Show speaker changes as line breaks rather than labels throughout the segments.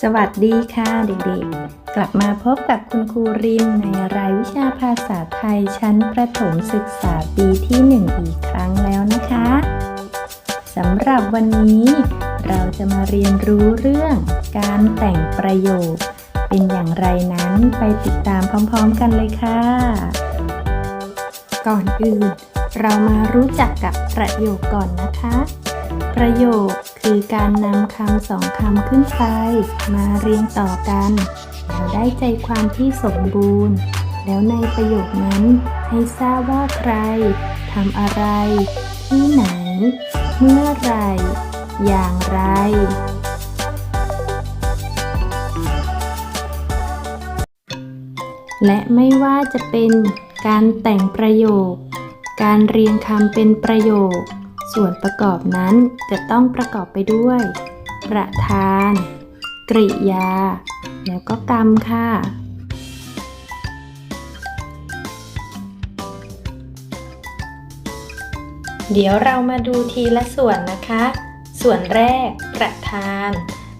สวัสดีค่ะเด็กๆ กลับมาพบกับคุณครูรินในรายวิชาภาษาไทยชั้นประถมศึกษาปีที่ 1 อีกครั้งแล้วนะคะสำหรับวันนี้ เราจะมาเรียนรู้เรื่องการแต่งประโยค เป็นอย่างไรนั้นไปติดตามพร้อมๆกันเลยค่ะ ก่อนอื่น เรามารู้จักกับประโยคก่อนนะคะ ประโยคคือการนำคำสองคำขึ้นไป มาเรียงต่อกัน แล้วได้ใจความที่สมบูรณ์ แล้วในประโยคนั้น ให้ทราบว่าใครทำอะไร ที่ไหน เมื่อไหรอย่างไรและไม่ว่าจะเป็นการแต่งประโยค การเรียงคำเป็นประโยค ส่วนประกอบนั้นจะต้องประกอบไปด้วย ประธาน กริยา แล้วก็กรรมค่ะ เดี๋ยวเรามาดูทีละส่วนนะคะ ส่วนแรก ประธาน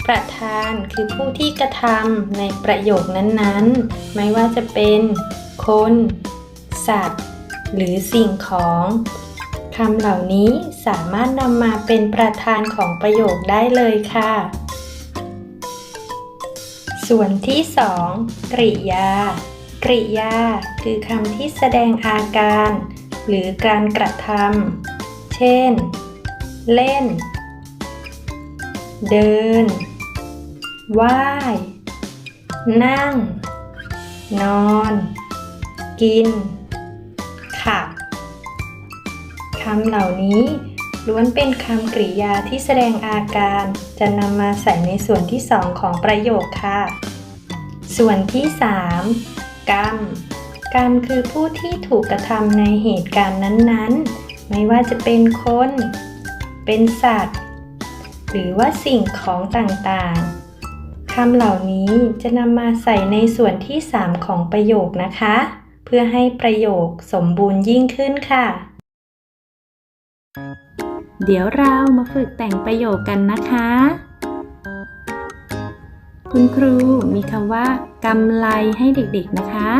ประธานคือผู้ที่กระทำในประโยคนั้นๆ ไม่ว่าจะเป็น คน สัตว์ หรือสิ่งของ คำเหล่านี้สามารถนำมาเป็นประธานของประโยคได้เลยค่ะ ส่วนที่สองกริยา กริยา คือคำที่แสดงอาการ หรือการกระทำเช่น เล่น เดินว่าย นั่ง นอน กิน ขับำเหล่านี้ล้วนเป็นคำกริยาที่แสดงอาการ จะนำมาใส่ในส่วนที่สองของประโยคค่ะ ส่วนที่ 3 กรรม กรรมคือผู้ที่ถูกกระทำในเหตุการณ์นั้นๆ ไม่ว่าจะเป็นคน เป็นสัตว์ หรือว่าสิ่งของต่างๆ คำเหล่านี้จะนำมาใส่ในส่วนที่ 3 ของประโยคนะคะ เพื่อให้ประโยคสมบูรณ์ยิ่งขึ้นค่ะ เดี๋ยวเรามาฝึกแต่งประโยคกันนะคะ คุณครูมีคำว่ากำไลให้เด็กๆนะคะ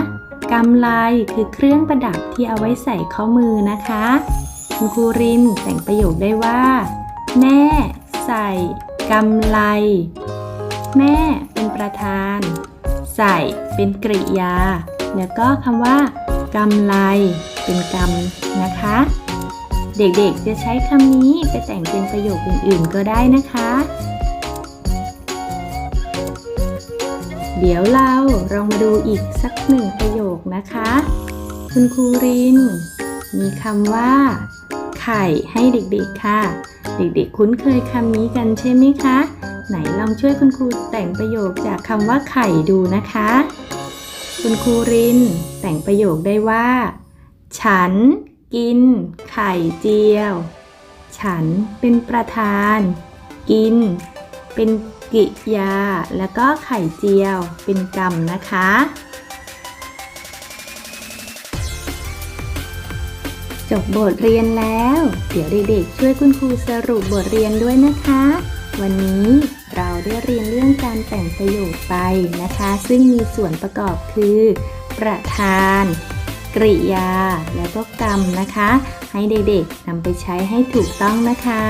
กำไลคือเครื่องประดับที่เอาไว้ใส่ข้อมือนะคะ คุณครูรินแต่งประโยคได้ว่า แม่ใส่กำไล แม่เป็นประธาน ใส่เป็นกริยา แล้วก็คำว่ากำไลเป็นกรรมนะคะ เด็กๆจะใช้คำนี้ไปแต่งเป็นประโยคอื่นๆก็ได้นะคะ เดี๋ยวเราลองมาดูอีกสักหนึ่งประโยคนะคะ คุณครูริน มีคำว่า ไข่ให้เด็กๆค่ะ เด็กๆคุ้นเคยคำนี้กันใช่ไหมคะ ไหนลองช่วยคุณครูแต่งประโยคจากคำว่าไข่ดูนะคะ คุณครูริน แต่งประโยคได้ว่า ฉัน กิน ไข่เจียว ฉันเป็นประธาน กิน เป็นกิยา แล้วก็ไข่เจียว เป็นกรรมนะคะ จบบทเรียนแล้ว เดี๋ยวเด็กๆช่วยคุณครูสรุปบทเรียนด้วยนะคะ วันนี้เราได้เรียนเรื่องการแต่งประโยคไปนะคะ ซึ่งมีส่วนประกอบคือ ประธาน กริยา แล้วก็กรรมนะคะ ให้เด็กๆนำไปใช้ให้ถูกต้องนะคะ